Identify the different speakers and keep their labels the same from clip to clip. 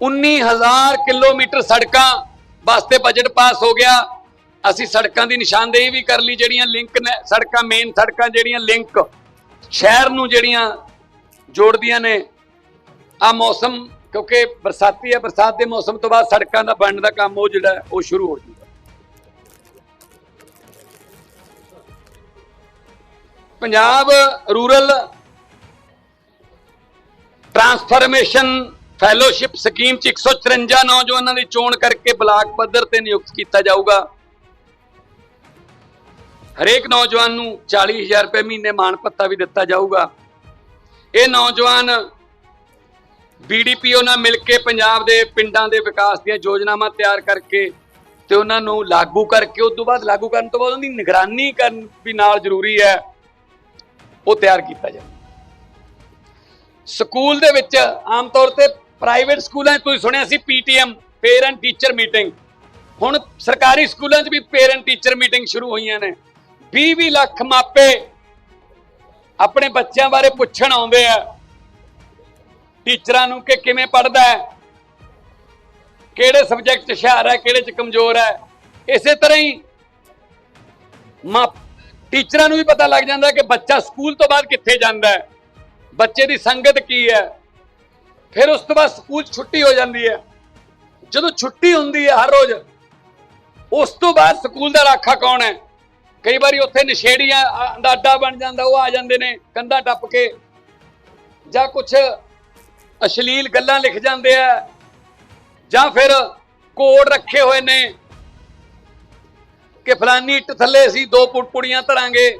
Speaker 1: 19000 kilometre ਸੜਕਾਂ ਵਾਸਤੇ budget pass ਹੋ ਗਿਆ। ਅਸੀਂ ਸੜਕਾਂ ਦੀ ਨਿਸ਼ਾਨਦੇਹੀ ਵੀ ਕਰ ਲਈ, ਜਿਹੜੀਆਂ ਲਿੰਕ ਨੇ, ਸੜਕਾਂ ਮੇਨ ਸੜਕਾਂ ਜਿਹੜੀਆਂ ਲਿੰਕ ਸ਼ਹਿਰ ਨੂੰ ਜਿਹੜੀਆਂ ਜੋੜਦੀਆਂ ਨੇ। ਆ ਮੌਸਮ, ਕਿਉਂਕਿ ਬਰਸਾਤੀ ਹੈ, ਬਰਸਾਤ ਦੇ ਮੌਸਮ ਤੋਂ ਬਾਅਦ ਸੜਕਾਂ ਦਾ ਬਣਨ ਦਾ ਕੰਮ ਉਹ ਜਿਹੜਾ, ਉਹ ਸ਼ੁਰੂ ਹੋ ਜਾਊਗਾ। Punjab rural transformation fellowship scheme ਚ 154 ਨੌਜਵਾਨਾਂ ਦੀ ਚੋਣ ਕਰਕੇ ਬਲਾਕ ਪੱਧਰ ਤੇ ਨਿਯੁਕਤ ਕੀਤਾ ਜਾਊਗਾ। ਹਰੇਕ ਨੌਜਵਾਨ ਨੂੰ 40000 ਰੁਪਏ ਮਹੀਨੇ ਮਾਣ ਪੱਤਾ ਵੀ ਦਿੱਤਾ ਜਾਊਗਾ। ਇਹ ਨੌਜਵਾਨ ਬੀਡੀਪੀਓ ਨਾਲ ਮਿਲ ਕੇ ਪੰਜਾਬ ਦੇ ਪਿੰਡਾਂ ਦੇ ਵਿਕਾਸ ਦੀਆਂ ਯੋਜਨਾਵਾਂ ਤਿਆਰ ਕਰਕੇ ਤੇ ਉਹਨਾਂ ਨੂੰ ਲਾਗੂ ਕਰਕੇ, ਉਸ ਤੋਂ ਬਾਅਦ ਲਾਗੂ ਕਰਨ ਤੋਂ ਬਾਅਦ ਉਹਨਾਂ ਦੀ ਨਿਗਰਾਨੀ ਕਰਨ ਵੀ ਨਾਲ ਜ਼ਰੂਰੀ ਹੈ, ਉਹ ਤਿਆਰ ਕੀਤਾ ਜਾਵੇ ਸਕੂਲ ਦੇ ਵਿੱਚ ਆਮ ਤੌਰ ਤੇ ਪ੍ਰਾਈਵੇਟ ਸਕੂਲਾਂ 'ਚ ਤੁਸੀਂ ਸੁਣਿਆ ਸੀ ਪੀਟੀਐਮ ਪੇਰੈਂਟ ਟੀਚਰ ਮੀਟਿੰਗ ਹੁਣ ਸਰਕਾਰੀ ਸਕੂਲਾਂ 'ਚ ਵੀ ਪੇਰੈਂਟ ਟੀਚਰ ਮੀਟਿੰਗ ਸ਼ੁਰੂ ਹੋਈਆਂ ਨੇ। 20-20 ਲੱਖ ਮਾਪੇ ਆਪਣੇ ਬੱਚਿਆਂ ਬਾਰੇ ਪੁੱਛਣ ਆਉਂਦੇ ਆ। ਟੀਚਰਾਂ ਨੂੰ ਕਿ ਕਿਵੇਂ ਪੜਦਾ ਹੈ? ਕਿਹੜੇ ਸਬਜੈਕਟ 'ਚ ਹੁਸ਼ਿਆਰ ਹੈ, ਕਿਹੜੇ 'ਚ ਕਮਜ਼ੋਰ ਹੈ? ਇਸੇ ਤਰ੍ਹਾਂ ਹੀ ਮਾਂ ਟੀਚਰਾਂ ਨੂੰ ਵੀ ਪਤਾ ਲੱਗ ਜਾਂਦਾ ਕਿ ਬੱਚਾ ਸਕੂਲ ਤੋਂ ਬਾਅਦ ਕਿੱਥੇ ਜਾਂਦਾ ਹੈ? ਬੱਚੇ ਦੀ ਸੰਗਤ ਕੀ ਹੈ? ਫਿਰ ਉਸ ਤੋਂ ਬਾਅਦ ਸਕੂਲ 'ਚ ਛੁੱਟੀ ਹੋ ਜਾਂਦੀ ਹੈ। ਜਦੋਂ ਛੁੱਟੀ ਹੁੰਦੀ ਹੈ ਹਰ ਰੋਜ਼, ਉਸ ਤੋਂ ਬਾਅਦ ਸਕੂਲ ਦਾ ਰਾਖਾ ਕੌਣ ਹੈ? ਕਈ ਵਾਰੀ ਉੱਥੇ ਨਸ਼ੇੜੀਆਂ ਆ- ਦਾ ਅੱਡਾ ਬਣ ਜਾਂਦਾ, ਉਹ ਆ ਜਾਂਦੇ ਨੇ, ਕੰਧਾਂ ਟੱਪ ਕੇ। ਜਾਂ ਕੁਝ ਅਸ਼ਲੀਲ ਗੱਲਾਂ ਲਿਖ ਜਾਂਦੇ ਆ, ਜਾਂ ਫਿਰ ਕੋਡ ਰੱਖੇ ਹੋਏ ਨੇ ਕਿ ਫਲਾਨੀ ਇੱਟ ਥੱਲੇ ਅਸੀਂ ਦੋ ਪੁੜ ਪੁੜੀਆਂ ਧਰਾਂਗੇ।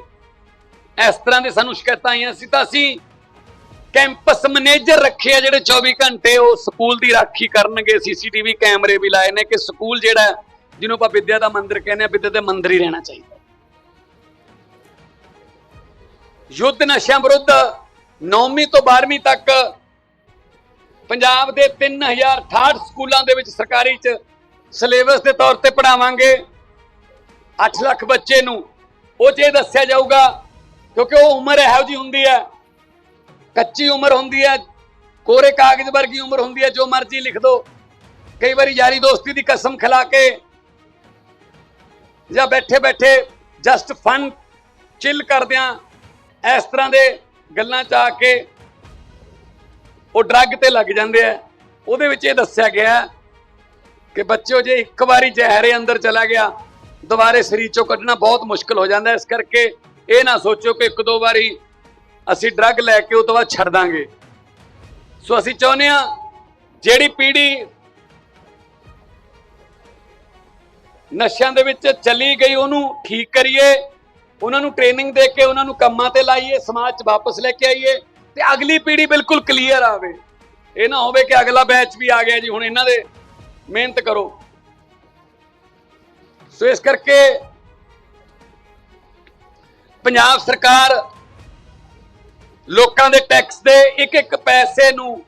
Speaker 1: ਇਸ ਤਰ੍ਹਾਂ ਦੇ ਸਾਨੂੰ ਸ਼ਿਕਾਇਤਾਂ ਆਈਆਂ ਸੀ, ਤਾਂ ਅਸੀਂ ਕੈਂਪਸ ਮੈਨੇਜਰ ਰੱਖੇ ਆ ਜਿਹੜੇ 24 ਘੰਟੇ, ਉਹ ਸਕੂਲ ਦੀ ਰਾਖੀ ਕਰਨਗੇ। ਸੀਸੀਟੀਵੀ ਕੈਮਰੇ ਵੀ ਲਾਏ ਨੇ ਕਿ ਸਕੂਲ ਜਿਹੜਾ ਜਿਹਨੂੰ ਆਪਾਂ ਵਿਦਿਆ ਦਾ ਮੰਦਿਰ ਕਹਿੰਦੇ ਆ ਵਿਦਿਆ ਦੇ ਮੰਦਿਰ ਹੀ ਰਹਿਣਾ ਚਾਹੀਦਾ ਯੁੱਧ ਨਸ਼ਿਆਂ ਵਿਰੁੱਧ 9ਵੀਂ ਤੋਂ 12ਵੀਂ ਤੱਕ ਪੰਜਾਬ ਦੇ 3068 ਸਕੂਲਾਂ ਦੇ ਵਿੱਚ ਸਰਕਾਰੀ ਚ ਸਿਲੇਬਸ ਦੇ ਤੌਰ ਤੇ ਪੜਾਵਾਂਗੇ 8 ਲੱਖ ਬੱਚੇ ਨੂੰ। ਉਹ 'ਚ ਇਹ ਦੱਸਿਆ ਜਾਊਗਾ, ਕਿਉਂਕਿ ਉਹ ਉਮਰ ਇਹੋ ਜੀ ਹੁੰਦੀ ਹੈ ਕੱਚੀ ਉਮਰ ਹੁੰਦੀ ਹੈ, ਕੋਰੇ ਕਾਗਜ਼ ਵਰਗੀ ਉਮਰ ਹੁੰਦੀ ਹੈ, ਜੋ ਮਰਜ਼ੀ ਲਿਖ ਦੋ। ਕਈ ਵਾਰੀ ਯਾਰੀ ਦੋਸਤੀ ਦੀ ਕਸਮ ਖਿਲਾ ਕੇ ਜਾਂ ਬੈਠੇ ਬੈਠੇ ਜਸਟ ਫਨ ਚਿਲ ਕਰਦਿਆਂ ਇਸ ਤਰ੍ਹਾਂ ਦੇ ਗੱਲਾਂ ਚ ਆ ਕੇ ਉਹ ਡਰੱਗ ਤੇ ਲੱਗ ਜਾਂਦੇ ਆ। ਉਹਦੇ ਵਿੱਚ ਇਹ ਦੱਸਿਆ ਗਿਆ ਹੈ ਕਿ ਬੱਚਿਓ, ਜੇ ਇੱਕ ਵਾਰੀ ਜ਼ਹਿਰੇ ਅੰਦਰ ਚਲਾ ਗਿਆ, ਦੁਬਾਰੇ ਸਰੀਰ ਚੋਂ ਕੱਢਣਾ ਬਹੁਤ ਮੁਸ਼ਕਲ ਹੋ ਜਾਂਦਾ। ਇਸ ਕਰਕੇ ਇਹ ਨਾ ਸੋਚੋ ਕਿ ਇੱਕ ਦੋ ਵਾਰੀ ਅਸੀਂ ਡਰੱਗ ਲੈ ਕੇ ਉਹ ਤੋਂ ਬਾਅਦ ਛੱਡ ਦਾਂਗੇ। ਸੋ ਅਸੀਂ ਚਾਹੁੰਦੇ ਆ ਜਿਹੜੀ ਪੀੜ੍ਹੀ ਨਸ਼ਿਆਂ ਦੇ ਵਿੱਚ ਚਲੀ ਗਈ, ਉਹਨੂੰ ਠੀਕ ਕਰੀਏ, ਉਹਨਾਂ ਨੂੰ ਟ੍ਰੇਨਿੰਗ ਦੇ ਕੇ, ਉਹਨਾਂ ਨੂੰ ਕੰਮਾਂ ਤੇ ਲਾਈਏ, ਸਮਾਜ 'ਚ ਵਾਪਸ ਲੈ ਕੇ ਆਈਏ ਤੇ ਅਗਲੀ ਪੀੜ੍ਹੀ ਬਿਲਕੁਲ ਕਲੀਅਰ ਆਵੇ। ਇਹ ਨਾ ਹੋਵੇ ਕਿ ਅਗਲਾ ਬੈਚ ਵੀ ਆ ਗਿਆ ਜੀ, ਹੁਣ ਇਹਨਾਂ ਦੇ ਮਿਹਨਤ ਕਰੋ। ਸੋ ਇਸ ਕਰਕੇ ਪੰਜਾਬ ਸਰਕਾਰ ਲੋਕਾਂ ਦੇ ਟੈਕਸ ਦੇ ਇੱਕ ਇੱਕ ਪੈਸੇ ਨੂੰ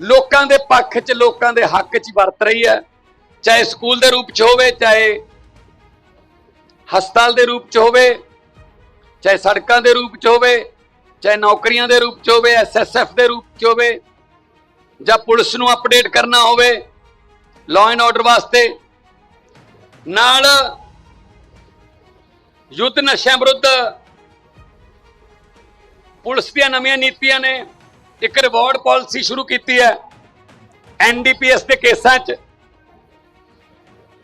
Speaker 1: ਲੋਕਾਂ ਦੇ ਪੱਖ 'ਚ, ਲੋਕਾਂ ਦੇ ਹੱਕ 'ਚ ਵਰਤ ਰਹੀ ਹੈ। ਚਾਹੇ ਸਕੂਲ ਦੇ ਰੂਪ 'ਚ ਹੋਵੇ, ਚਾਹੇ ਹਸਪਤਾਲ ਦੇ ਰੂਪ 'ਚ ਹੋਵੇ, ਚਾਹੇ ਸੜਕਾਂ ਦੇ ਰੂਪ 'ਚ ਹੋਵੇ, ਚਾਹੇ ਨੌਕਰੀਆਂ ਦੇ ਰੂਪ 'ਚ ਹੋਵੇ ਐਸਐਸਐਫ ਦੇ ਰੂਪ 'ਚ ਹੋਵੇ, ਜਾਂ ਪੁਲਿਸ ਨੂੰ ਅਪਡੇਟ ਕਰਨਾ ਹੋਵੇ ਲਾਅ ਐਂਡ ਆਰਡਰ ਵਾਸਤੇ, ਨਾਲ ਯੁੱਧ ਨਸ਼ਿਆਂ ਵਿਰੁੱਧ ਪੁਲਿਸ ਦੀਆਂ ਨਵੀਆਂ ਨੀਤੀਆਂ ਨੇ। ਇੱਕ ਰਿਵਾਰਡ ਪਾਲਿਸੀ ਸ਼ੁਰੂ ਕੀਤੀ ਹੈ। ਐਨਡੀਪੀਐਸ ਦੇ ਕੇਸਾਂ 'ਚ।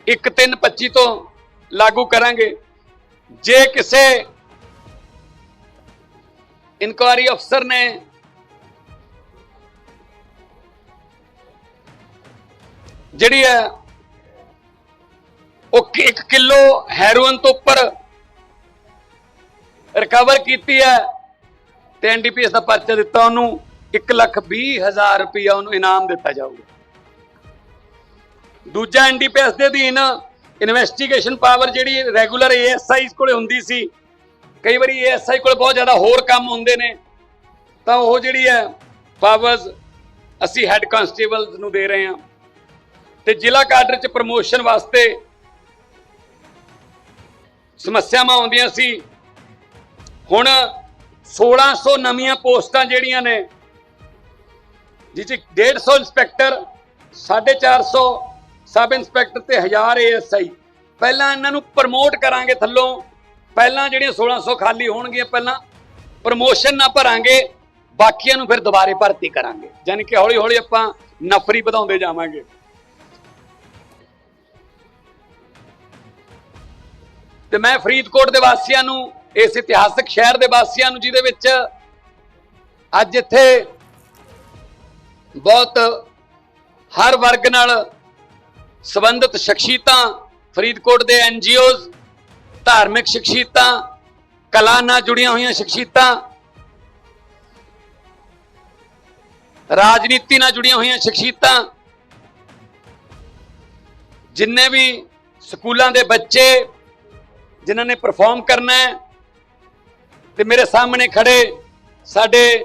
Speaker 1: 1/3/25 ਤੋਂ ਲਾਗੂ ਕਰਾਂਗੇ। ਜੇ ਕਿਸੇ ਇਨਕੁਆਰੀ ਅਫਸਰ ਨੇ ਜਿਹੜੀ ਹੈ, ਉਹ 1 ਕਿਲੋ ਹੈਰੋਇਨ ਤੋਂ ਉੱਪਰ ਰਿਕਵਰ ਕੀਤੀ ਹੈ ਤੇ ਐਨਡੀਪੀਐਸ ਦਾ ਪਰਚਾ ਦਿੱਤਾ ਉਹਨੂੰ 1 ਲੱਖ 20 ਹਜ਼ਾਰ ਰੁਪਇਆ ਉਹਨੂੰ ਇਨਾਮ ਦਿੱਤਾ ਜਾਊਗਾ। ਦੂਜਾ ਐਨਡੀਪੀਐਸ ਦੇ ਅਧੀਨ ਇਨਵੈਸਟੀਗੇਸ਼ਨ ਪਾਵਰ ਜਿਹੜੀ ਰੈਗੂਲਰ ਏਐਸਆਈ ਕੋਲੇ ਹੁੰਦੀ ਸੀ, ਕਈ ਵਾਰੀ ਏਐਸਆਈ ਕੋਲ ਬਹੁਤ ਜ਼ਿਆਦਾ ਹੋਰ ਕੰਮ ਹੁੰਦੇ ਨੇ, ਤਾਂ ਉਹ ਜਿਹੜੀ ਹੈ ਪਾਵਰਸ ਅਸੀਂ ਹੈੱਡ ਕਾਂਸਟੇਬਲਸ ਨੂੰ ਦੇ ਰਹੇ ਹਾਂ। ਤੇ ਜ਼ਿਲ੍ਹਾ ਕਾਡਰ ਚ ਪ੍ਰਮੋਸ਼ਨ ਵਾਸਤੇ ਸਮੱਸਿਆਵਾਂ ਆਉਂਦੀਆਂ ਸੀ। ਹੁਣ 1600 ਨਵੀਆਂ ਪੋਸਟਾਂ ਜਿਹੜੀਆਂ ਨੇ, ਜਿਸ 'ਚ 150 ਇੰਸਪੈਕਟਰ 450 ਸਬ ਇੰਸਪੈਕਟਰ ਤੇ 1000 ਏਐਸਆਈ। ਪਹਿਲਾਂ ਇਹਨਾਂ ਨੂੰ ਪ੍ਰਮੋਟ ਕਰਾਂਗੇ ਥੱਲੋਂ। ਪਹਿਲਾਂ ਜਿਹੜੀਆਂ 1600 ਖਾਲੀ ਹੋਣਗੀਆਂ, ਪਹਿਲਾਂ ਪ੍ਰਮੋਸ਼ਨ ਨਾ ਭਰਾਂਗੇ, ਬਾਕੀਆਂ ਨੂੰ ਫਿਰ ਦੁਬਾਰੇ ਭਰਤੀ ਕਰਾਂਗੇ। ਯਾਨੀ ਕਿ ਹੌਲੀ ਹੌਲੀ ਆਪਾਂ ਨਫਰੀ ਵਧਾਉਂਦੇ ਜਾਵਾਂਗੇ। ਤੇ ਮੈਂ ਫਰੀਦਕੋਟ ਦੇ ਵਾਸੀਆਂ ਨੂੰ ਇਸ ਇਤਿਹਾਸਕ ਸ਼ਹਿਰ ਦੇ ਵਾਸੀਆਂ ਨੂੰ, ਜਿਹਦੇ ਵਿੱਚ ਅੱਜ ਇੱਥੇ ਬਹੁਤ ਹਰ ਵਰਗ ਨਾਲ ਸੰਬੰਧਿਤ ਸ਼ਖਸੀਅਤਾਂ, ਫਰੀਦਕੋਟ ਦੇ ਐਨਜੀਓਜ਼ ਧਾਰਮਿਕ ਸ਼ਖਸੀਅਤਾਂ, ਕਲਾ ਨਾਲ ਜੁੜੀਆਂ ਹੋਈਆਂ ਸ਼ਖਸੀਅਤਾਂ, ਰਾਜਨੀਤੀ ਨਾਲ ਜੁੜੀਆਂ ਹੋਈਆਂ ਸ਼ਖਸੀਅਤਾਂ, ਜਿੰਨੇ ਵੀ ਸਕੂਲਾਂ ਦੇ ਬੱਚੇ, ਜਿਨ੍ਹਾਂ ਨੇ ਪਰਫਾਰਮ ਕਰਨਾ ਹੈ ਤੇ ਮੇਰੇ ਸਾਹਮਣੇ ਖੜੇ ਸਾਡੇ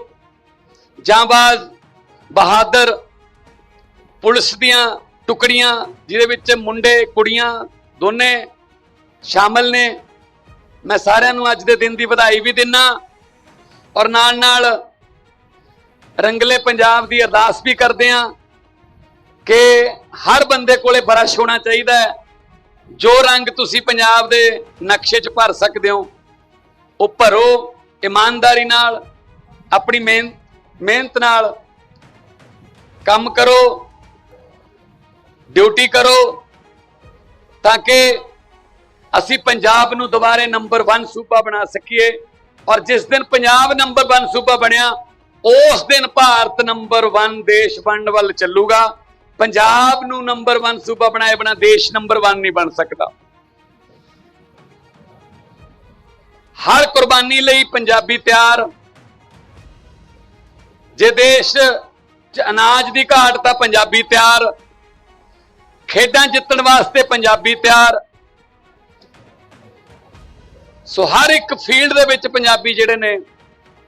Speaker 1: ਜਾਂਬਾਜ਼ ਬਹਾਦਰ ਪੁਲਿਸ ਦੀਆਂ ਟੁਕੜੀਆਂ, ਜਿਹਦੇ ਵਿੱਚ ਮੁੰਡੇ, ਕੁੜੀਆਂ ਦੋਨੇ ਸ਼ਾਮਲ ਨੇ। ਮੈਂ ਸਾਰਿਆਂ ਨੂੰ ਅੱਜ ਦੇ ਦਿਨ ਦੀ ਵਧਾਈ ਵੀ ਦਿੰਨਾ ਔਰ ਨਾਲ ਨਾਲ ਰੰਗਲੇ ਪੰਜਾਬ ਦੀ ਅਰਦਾਸ ਵੀ ਕਰਦੇ ਆ ਕਿ ਹਰ ਬੰਦੇ ਕੋਲੇ ਬਰਸ਼ ਹੋਣਾ ਚਾਹੀਦਾ ਜੋ ਰੰਗ ਤੁਸੀਂ ਪੰਜਾਬ ਦੇ ਨਕਸ਼ੇ 'ਚ ਭਰ ਸਕਦੇ ਹੋ ਉਹ ਭਰੋ ਇਮਾਨਦਾਰੀ ਨਾਲ, ਆਪਣੀ ਮਿਹਨਤ ਮਿਹਨਤ ਨਾਲ ਕੰਮ ਕਰੋ, ਡਿਊਟੀ ਕਰੋ, ਤਾਂ ਕਿ ਅਸੀਂ ਪੰਜਾਬ ਨੂੰ ਦੁਬਾਰੇ ਨੰਬਰ 1 ਸੂਬਾ ਬਣਾ ਸਕੀਏ। ਔਰ ਜਿਸ ਦਿਨ ਪੰਜਾਬ ਨੰਬਰ 1 ਸੂਬਾ ਬਣਿਆ, ਉਸ ਦਿਨ ਭਾਰਤ ਨੰਬਰ 1 ਦੇਸ਼ ਬਣਨ ਵੱਲ ਚੱਲੂਗਾ। ਪੰਜਾਬ ਨੂੰ ਨੰਬਰ 1 ਸੂਬਾ ਬਣਾਏ ਬਿਨਾ ਦੇਸ਼ ਨੰਬਰ 1 ਨਹੀਂ ਬਣ ਸਕਦਾ। ਹਰ ਕੁਰਬਾਨੀ ਲਈ ਪੰਜਾਬੀ ਤਿਆਰ ਜੇ ਦੇਸ਼ 'ਚ ਅਨਾਜ ਦੀ ਘਾਟ ਤਾਂ ਪੰਜਾਬੀ ਤਿਆਰ ਖੇਡਾਂ ਜਿੱਤਣ ਵਾਸਤੇ ਪੰਜਾਬੀ ਤਿਆਰ ਸੋ ਹਰ ਇੱਕ ਫੀਲਡ ਦੇ ਵਿੱਚ ਪੰਜਾਬੀ ਜਿਹੜੇ ਨੇ,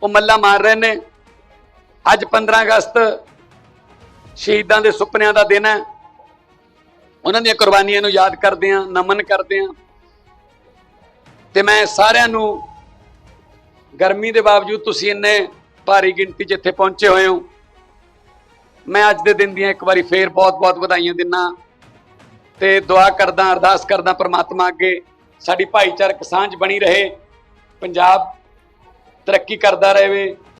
Speaker 1: ਉਹ ਮੱਲਾ ਮਾਰ ਰਹੇ ਨੇ। ਅੱਜ 15 ਅਗਸਤ ਸ਼ਹੀਦਾਂ ਦੇ ਸੁਪਨਿਆਂ ਦਾ ਦਿਨ ਹੈ। ਉਹਨਾਂ ਦੀਆਂ ਕੁਰਬਾਨੀਆਂ ਨੂੰ ਯਾਦ ਕਰਦੇ ਆਂ ਨਮਨ ਕਰਦੇ ਆਂ ਤੇ ਮੈਂ ਸਾਰਿਆਂ ਨੂੰ ਗਰਮੀ ਦੇ ਬਾਵਜੂਦ ਤੁਸੀਂ ਇੰਨੇ ਭਾਰੀ ਗਿਣਤੀ 'ਚ ਇੱਥੇ ਪਹੁੰਚੇ ਹੋਏ ਹੋ। ਮੈਂ ਅੱਜ ਦੇ ਦਿਨ ਦੀਆਂ ਇੱਕ ਵਾਰੀ ਫੇਰ ਬਹੁਤ-ਬਹੁਤ ਵਧਾਈਆਂ ਦਿੰਨਾ। ਤੇ ਦੁਆ ਕਰਦਾ, ਅਰਦਾਸ ਕਰਦਾ ਪ੍ਰਮਾਤਮਾ ਅੱਗੇ ਸਾਡੀ ਭਾਈਚਾਰਕ ਸਾਂਝ ਬਣੀ ਰਹੇ। ਪੰਜਾਬ ਤਰੱਕੀ ਕਰਦਾ ਰਹੇ।